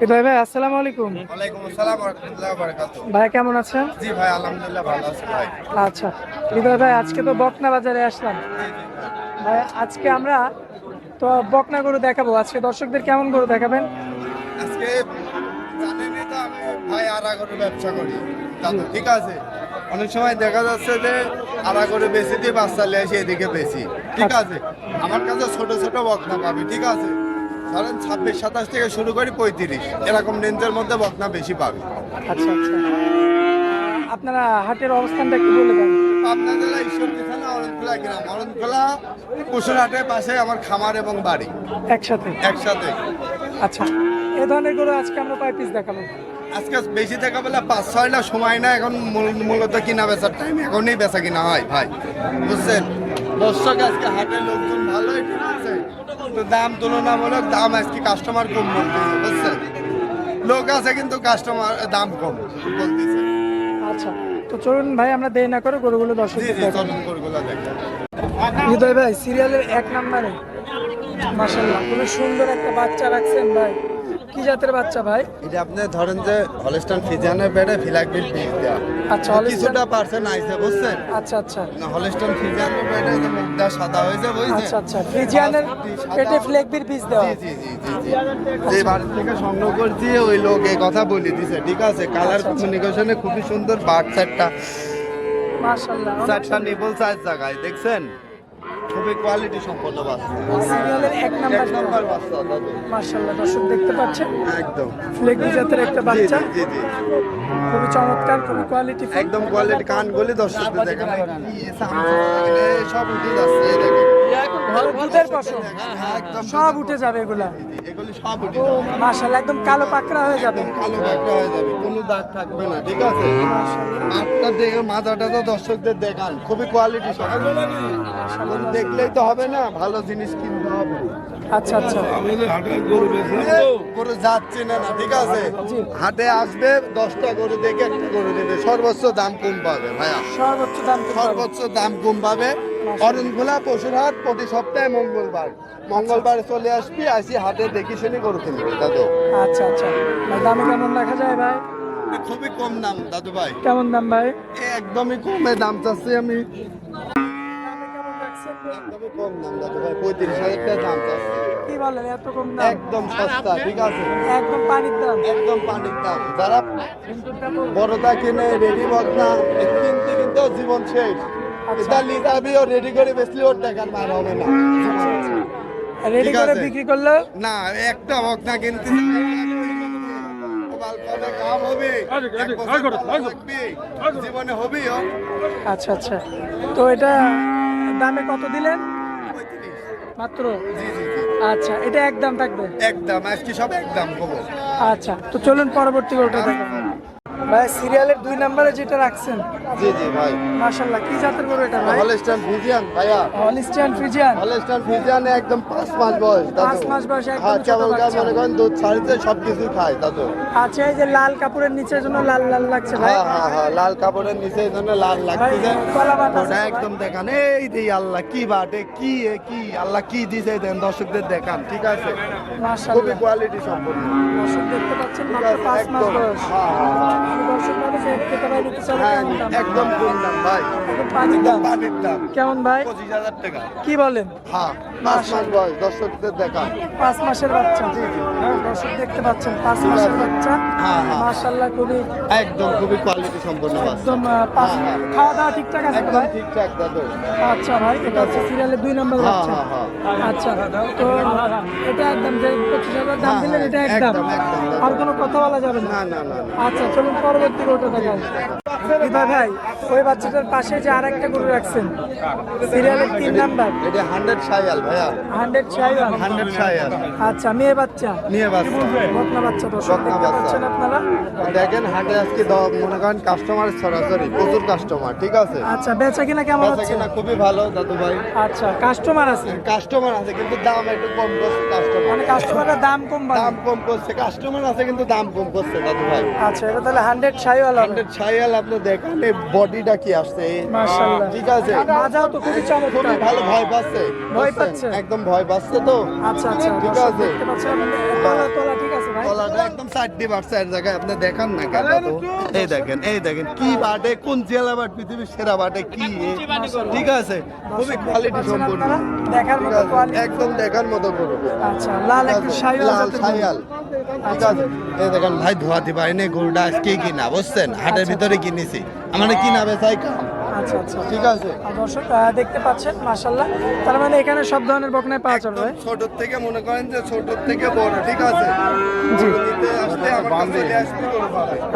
হৃদয় ভাই আসসালামু আলাইকুম। ওয়ালাইকুম আসসালাম রহমতুল্লাহ বারাকাতুহ ভাই কেমন আছেন? জি ভাই আলহামদুলিল্লাহ ভালো আছি ভাই। আচ্ছা। হৃদয় ভাই আজকে তো বকনা বাজারে আসলাম। ভাই। আজকে আমরা তো বকনা গরু দেখাবো। আজকে দর্শকদের কেমন গরু দেখাবেন? আজকে জানেনই তো আমি ভাই আড়াগরের ব্যবসা করি। দাদু ঠিক আছে। অনেক সময় দেখা যাচ্ছে যে আড়াগরে বেশি দিয়ে বাচ্চা এদিকে বেশি। ঠিক আছে। আমার কাছে ছোট ছোট বকনা পাবি ঠিক আছে। ধরেন ছাব্বিশ সাতাশ থেকে শুরু করি পঁয়ত্রিশ। এরকম রেঞ্জের মধ্যে বকনা বেশি পাবি। আচ্ছা আচ্ছা। আপনারা হাটের অবস্থানটা একটু বলে দেন। পাবনা জেলা ঈশ্বরদী থানা অরণখোলা গ্রাম। অরণখোলা কুসুরহাটের পাশে আমার খামার এবং বাড়ি। একসাথে? একসাথে। আচ্ছা। এ ধরনের গরু আজকে আমরা কয় পিস দেখাবো? আজকে বেশি টাকা বলে পাঁচ ছয়টা সময় না এখন মূল- মূলত কিনা বেচার টাইম এখনই বেচা কিনা হয় ভাই। বুঝছেন? দর্শক আজকে হাটের লোকজন ভালোই ঠিক আছে তো দাম তুলনামূলক দাম আজকে কাস্টমার কম বলতেছে বুঝছেন? লোক আছে কিন্তু কাস্টমার দাম কম বলতেছে। আচ্ছা তো চলুন ভাই আমরা দেরি না করে গরুগুলো দেখেন হৃদয় ভাই সিরিয়ালের এক নম্বরে মাসাল্লাহ খুবই সুন্দর একটা বাচ্চা রাখছেন ভাই। কি জাতের বাচ্চা ভাই? এটা আপনি ধরেন যে হলস্টান ফিজানের বেড়ে বীজ দেওয়া আচ্ছা, কিছুটা পার্সেন্ট আইছে বুঝছেন? আচ্ছা আচ্ছা। হলস্টান ফিজানের বেড়ে যে মুখটা সাদা হয়েছে বুঝছেন? আচ্ছা আচ্ছা। পেটে ফ্লেকবির বীজ দেওয়া। জি জি জি জি যে বাড়ি থেকে সংগ্রহ করছি ওই লোক এই কথা বলে দিছে ঠিক আছে? কালার আচ্ছা, আচ্ছা। কমিউনিকেশনে খুবই সুন্দর বাট চারটা মাশাআল্লাহ চারটা নিবল চার জায়গায় দেখছেন? খুবই কোয়ালিটি সম্পন্ন বাচ্চা। সিরিয়ালের এক নাম্বার এক নম্বর বাচ্চা দাদু। মাশাআল্লাহ দর্শক দেখতে পাচ্ছেন? একদম। ফ্লেকবি জাতের একটা বাচ্চা। জি জি। খুবই চমৎকার খুবই কোয়ালিটি একদম কোয়ালিটি কান গলি দর্শকদের দেখেন। সব উঠে যাচ্ছে দেখেন। দুধের পশম একদম সব উঠে যাবে এগুলি। সব উঠে যাবে মাশাআল্লাহ একদম কালো পাকড়া হয়ে যাবে। কালো একটা হয়ে যাবে কোনো দাগ থাকবে না ঠিক আছে? আপনার দেখে মাথাটা তো দর্শকদের দেখান খুবই কোয়ালিটি সব। দেখলেই তো হবে না ভালো জিনিস কিনতে হবে। আচ্ছা আচ্ছা। গরু যাচ্ছে না না ঠিক আছে? হাটে আসবে দশটা গরু দেখে একটা গরু নেবে সর্বোচ্চ দাম কম পাবে ভাইয়া। সর্বোচ্চ দাম সর্বোচ্চ দাম কম পাবে অরণখোলা পশুর হাট প্রতি সপ্তাহে মঙ্গলবার। মঙ্গলবার চলে আসবি আসি হাটে দেখি শুনি গরু কিনবি। দাদু। আচ্ছা আচ্ছা। দামে কেমন রাখা যায় ভাই? খুবই কম দাম দাদু ভাই। কেমন দাম ভাই? একদমই কমে দাম চাচ্ছি আমি। কম দাম দাদু ভাই পঁয়ত্রিশ হাজার টাকা দাম চাচ্ছি। কি বলেন এত কম দাম? একদম সস্তা ঠিক আছে। একদম পানির দাম। একদম পানির দাম। যারা বড়দা কিনে রেডি বদনা কিনতে কিনতে জীবন শেষ। এটা লিটাবি ও রেডি করে বেচলে ওর টাকার মার হবে না। রেডি করে। বিক্রি করলে? না একটা কিনতে। জীবনে হবেই ও। আচ্ছা আচ্ছা। তো এটা দামে কত দিলেন? মাত্র? জি জি জি। আচ্ছা এটা একদম থাকবে? একদম আজকে সব একদম আচ্ছা তো চলুন পরবর্তী গরুটা দেখেন। ভাই সিরিয়ালের দুই নম্বরে যেটা রাখছেন। জি জি ভাই। মাশাল্লাহ কি জাতের গরু এটা ভাই? হলস্টান ফিজিয়ান ভাইয়া। হলিস্টিয়ান ফ্রিজিয়ান হলস্টান ফিজিয়ান একদম পাঁচ মাস বয়স দাদু। পাঁচ মাস বয়সে একদম হ্যাঁ ছোট কেবল বাচ্চা। মনে করেন দুধ ছাড়িতে সব কিছু খায় দাদু। আচ্ছা এই যে লাল কাপড়ের নিচের জন্য লাল লাল লাগছে ভাই। হ্যাঁ হ্যাঁ হ্যাঁ লাল কাপড়ের নিচে জন্য লাল আছে ওটা একদম দেখান। এই যে আল্লাহ কি বাটে কি এ কি আল্লাহ কি দিছে দেন দর্শকদের দেখান ঠিক আছে? খুবই কোয়ালিটি সম্পন্ন। দর্শক দেখতে পাচ্ছেন মাত্র আছে পাঁচ মাস বয়স। হ্যাঁ হ্যাঁ হ্যাঁ। দর্শক নিতে হ্যাঁ একদম কম দাম ভাই। পানির দাম। পানির দাম। কেমন ভাই? পঁচিশ হাজার টাকা। কি বলেন? হ্যাঁ পাঁচ মাস বয়স দর্শকদের দেখান পাঁচ মাসের বাচ্চা। হ্যাঁ, দর্শক দেখতে পাচ্ছেন পাঁচ মাসের বাচ্চা। হ্যাঁ, হ্যাঁ। খুবই একদম খুবই কোয়ালিটি সম্পন্ন বাচ্চা। একদম পাঁচ। খাওয়া দাওয়া ঠিকঠাক আছে একদম ঠিকঠাক দাদু। আচ্ছা ভাই এটা হচ্ছে দুই নম্বর বাচ্চা। আচ্ছা তো এটা একদম যে পঁচিশ হাজার দাম দিলেন এটা একদম। আর কোনো কথা বলা যাবে না? না না না না। আচ্ছা চলুন পরবর্তী গরুটা দেখান হৃদয় ভাই ওই বাচ্চাটার পাশে যে আর একটা গরু রাখছেন সিরিয়ালের তিন নাম্বার। এটা হান্ড্রেড সাইয়াল ভাইয়া। হান্ড্রেড ছাইওয়ান হান্ড্রেড সাইয়াল আচ্ছা মেয়ে বাচ্চা? নিয়ে বাচ্চা। বকনা বাচ্চা দর্শক দেখতে পাচ্ছেন আপনারা? দেখেন হাটে আজকে মনে করেন কাস্টমার সরাসরি প্রচুর কাস্টমার ঠিক আছে? আচ্ছা বেচা কিনা কেমন বেচা হচ্ছে? কিনা খুবই ভালো দাদু ভাই। আচ্ছা কাস্টমার আছে? কাস্টমার আছে কিন্তু দাম একটু কম করছে কাস্টমার মানে কাস্টমারের দাম কম দাম কম করছে কাস্টমার আছে কিন্তু দাম কম করছে দাদু ভাই। আচ্ছা এটা তাহলে হান্ড্রেড ছাইওয়াল হবে। হান্ড্রেড সাইয়াল আপনি দেখেন এই বডিটা কি আসছে? মাশাআল্লাহ। ঠিক আছে। মাজাও তো খুবই চমৎকার। খুবই ভালো ভয় পাচ্ছে। ভয় পাচ্ছে? একদম ভয় পাচ্ছে তো। আচ্ছা আচ্ছা ঠিক আছে। তলা তলা ঠিক আছে ভাই? একদম চারটি বাড়ছে এক জায়গায় আপনি দেখান না কেন তো? এই দেখেন এই দেখেন কি বাটে কোন জেলা বাট পৃথিবীর সেরা বাটে কি ঠিক আছে। খুবই কোয়ালিটি আপনারা? দেখার মতো কোয়ালিটি। একদম দেখার মতো আচ্ছা লাল একটু শাহিওয়াল লাল আছে এই দেখেন ভাই ধোয়াতে পারিনি গরুটা আজকে কিনা বুঝছেন? হাটের ভিতরে কিনেছি। আমার কিনা বেচাই কাম। আচ্ছা আচ্ছা। ঠিক আছে? দর্শক দেখতে পাচ্ছেন মাশাল্লাহ তার মানে এখানে সব ধরনের বকনায় পাওয়া যাবে ভাই? ছোট থেকে মনে করেন যে ছোট থেকে বড় ঠিক আছে? জি। আসলে।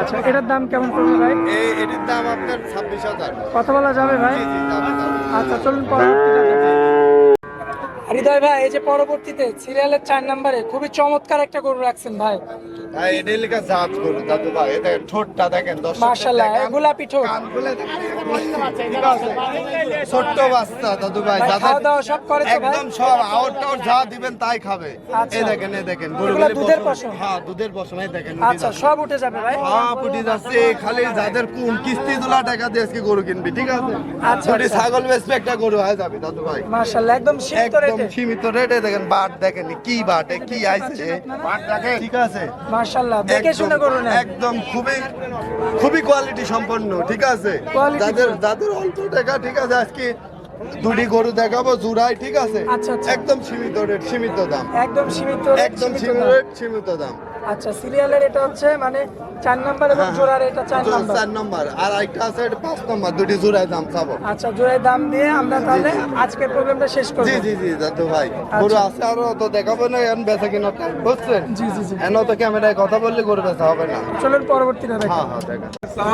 আচ্ছা এটার দাম কেমন পড়বে ভাই? এই এটির দাম আপনার ছাব্বিশ হাজার। কথা বলা যাবে ভাই? আচ্ছা চলুন পরবর্তীটা। হৃদয় ভাই এই যে পরবর্তীতে সিরিয়ালের চার নাম্বারে খুবই চমৎকার একটা গরু রাখছেন ভাই। ভাই জাত গরু দাদু ভাই দেখেন ঠোঁটটা দেখেন দর্শকদের মাশাল্লাহ গোলাপি ঠোঁট। কানগুলো দেখেন, ছোট্ট বাচ্চা দাদু ভাই ভাই, খাওয়া দাওয়া সব করে তো একদম সব আউট টাউট যা দিবেন তাই খাবে। এই দেখেন এই দেখেন এগুলা দুধের পশম। পশম? হ্যাঁ দুধের পশম এই দেখেন আচ্ছা সব উঠে যাবে ভাই? পুটি যাচ্ছে খালি যাদের কোন কিস্তি তোলা টাকা দিয়ে আজকে গরু কিনবি ঠিক আছে? আচ্ছা, আচ্ছা। ছাগল বেচবে একটা গরু হয়ে যাবে দাদু ভাই। একদম সীমিত একদম রেটে সীমিত রেটে দেখেন বাট দেখেন কি বাটে কি আইছে? বাট দেখেন। ঠিক আছে? মাশাল্লাহ দেখে শুনে করুন একদম খুবই খুবই কোয়ালিটি সম্পন্ন ঠিক আছে? যাদের যাদের অল্প টাকা ঠিক আছে আজকে দুটি গরু দেখাবো জুড়াই ঠিক আছে? আচ্ছা, আচ্ছা। একদম সীমিত রেট সীমিত দাম। একদম সীমিত একদম সীমিত রেট সীমিত দাম। আচ্ছা সিরিয়ালের এটা হচ্ছে মানে চার নাম্বার এবং হ্যাঁ, জোড়ার এটা চার নাম্বার। চার নম্বর। আর একটা আছে এটা পাঁচ নম্বর দুটি জোড়ায় দাম চাবো। আচ্ছা জোড়ায় দাম দিয়ে আমরা তাহলে আজকের প্রোগ্রামটা শেষ করব। জি জি জি দাদু ভাই। গরু আছে আরও তো দেখাবো না এখন বেচা কিনা টাইম বুঝছেন? জি জি জি। এখন তো ক্যামেরায় কথা বললে গরু বেচা হবে না। চলুন পরবর্তীটা হ্যাঁ হ্যাঁ দেখা।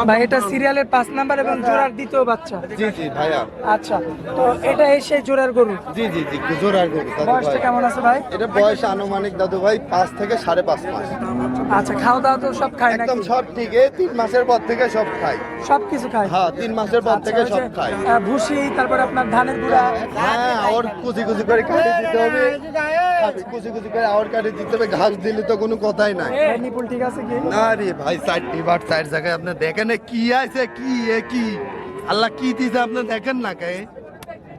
ভাই এটা সিরিয়ালের পাঁচ নাম্বার এবং জোড়ার দ্বিতীয় বাচ্চা। জি জি ভাইয়া। আচ্ছা তো এটা এই সেই জোড়ার গরু। জি জি জি জোড়ার গরু দাদু বয়সটা ভাই। কেমন আছে ভাই? এটা বয়স আনুমানিক দাদু ভাই পাঁচ থেকে সাড়ে পাঁচ মাস। আচ্ছা খাওয়া দাওয়া তো সব খায় একদম সব ঠিক। এই তিন মাসের পর থেকে সব খাই সব কিছু খায়? হ্যাঁ তিন মাসের পর আচ্ছা, থেকে সব খাই ভুসি তারপরে আপনার ধানের গুঁড়া। হ্যাঁ ওর কুচি কুচি করে কাটি দিতে হবে। কুচি কুচি করে কাটি দিতে হবে। ঘাস দিলে তো কোনো কথাই নাই। নিপুল ঠিক আছে কি? না রে ভাই চারটি বার চার জায়গায় আপনি দেখেন কি আছে কি এ কি? আল্লাহ কি দিছে আপনি দেখেন না কে?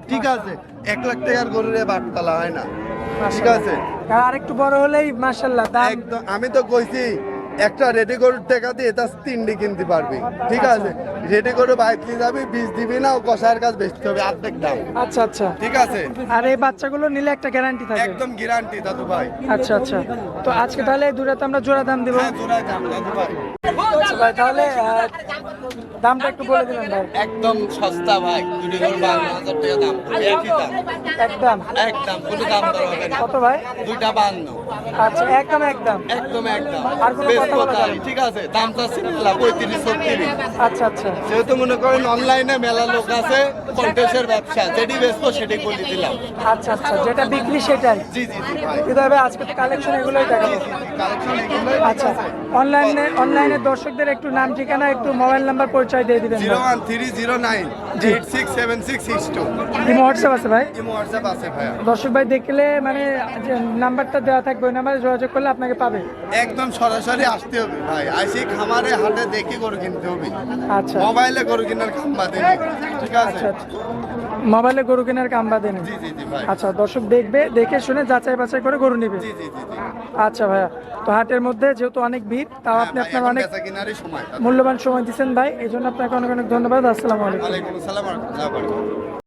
ঠিক আছে এক লাখ টাকার গরুর বাটতলা হয় না? ঠিক আছে। আর একটু বড় হলেই মাশাল্লাহ আমি তো কইছি একটা রেডি গরুর টাকা দিয়ে এটা তিনটি কিনতে পারবি। ঠিক আছে? রেডি গরু বাইতে যাবি বীজ দিবি না ও কষার কাজ বেচতে হবে অর্ধেক দাম আচ্ছা আচ্ছা। ঠিক আছে? আর এই বাচ্চাগুলো নিলে একটা গ্যারান্টি থাকে। একদম গ্যারান্টি দাদু ভাই। আচ্ছা আচ্ছা। তো আজকে তাহলে এই দুটাতে আমরা জোড়া দাম দিব। হ্যাঁ জোড়ায় দাম দাদু ভাই। আচ্ছা ভাই তাহলে দামটা একটু বলে দিবেন ভাই। একদম সস্তা ভাই দুটি করে বান্ন হাজার টাকা দাম একই দাম। একদম। একদম কোনো দাম দর হবে না। কত ভাই? দুইটা বান্ন। আচ্ছা একদম একদম। একদম একদম। আর কোনো বেশ কথা বলা কোথায়? যাবে না? ঠিক আছে দাম চাচ্ছি মেলা পঁয়ত্রিশ ছত্রিশ। আচ্ছা আচ্ছা। যেহেতু মনে করেন অনলাইনে মেলা লোক আছে কন্টেস্টের ব্যবসা যেটি বেচবো সেটি বলে দিলাম। আচ্ছা আচ্ছা যেটা বিক্রি সেটাই। জি জি জি ভাই। কিন্তু ভাই আজকে কালেকশন এগুলোই দেখাবো। আচ্ছা অনলাইনে অনলাইনে দর্শকদের একটু নাম ঠিকানা একটু মোবাইল নাম্বার পরিচয় দিয়ে দিবেন zero one three zero nine eight six seven six six two WhatsApp আছে ভাই? ইমো হোয়াটসঅ্যাপ আছে ভাইয়া। দর্শক ভাই দেখলে মানে নাম্বারটা দেওয়া থাকবে ওই নাম্বারে যোগাযোগ করলে আপনাকে পাবে। একদম সরাসরি আসতে হবে। ভাই আইসি খামারে হাটে দেখে গরু কিনতে হবে। আচ্ছা। মোবাইলে গরু কেনার কাম বাদে ঠিক আছে? আচ্ছা আচ্ছা। মোবাইলে গরু কেনার কাম বাদে জি জি জি ভাই। আচ্ছা দর্শক দেখবে দেখে শুনে যাচাই বাছাই করে গরু নেবে। জি জি জি আচ্ছা ভাইয়া। তো হাটের মধ্যে যেহেতু অনেক ভিড় তাও আপনি হ্যাঁ আপনার অনেক মূল্যবান সময় দিচ্ছেন ভাই। এই জন্য আপনাকে অনেক অনেক ধন্যবাদ। আসসালামু আলাইকুম। ওয়ালাইকুম আসসালাম।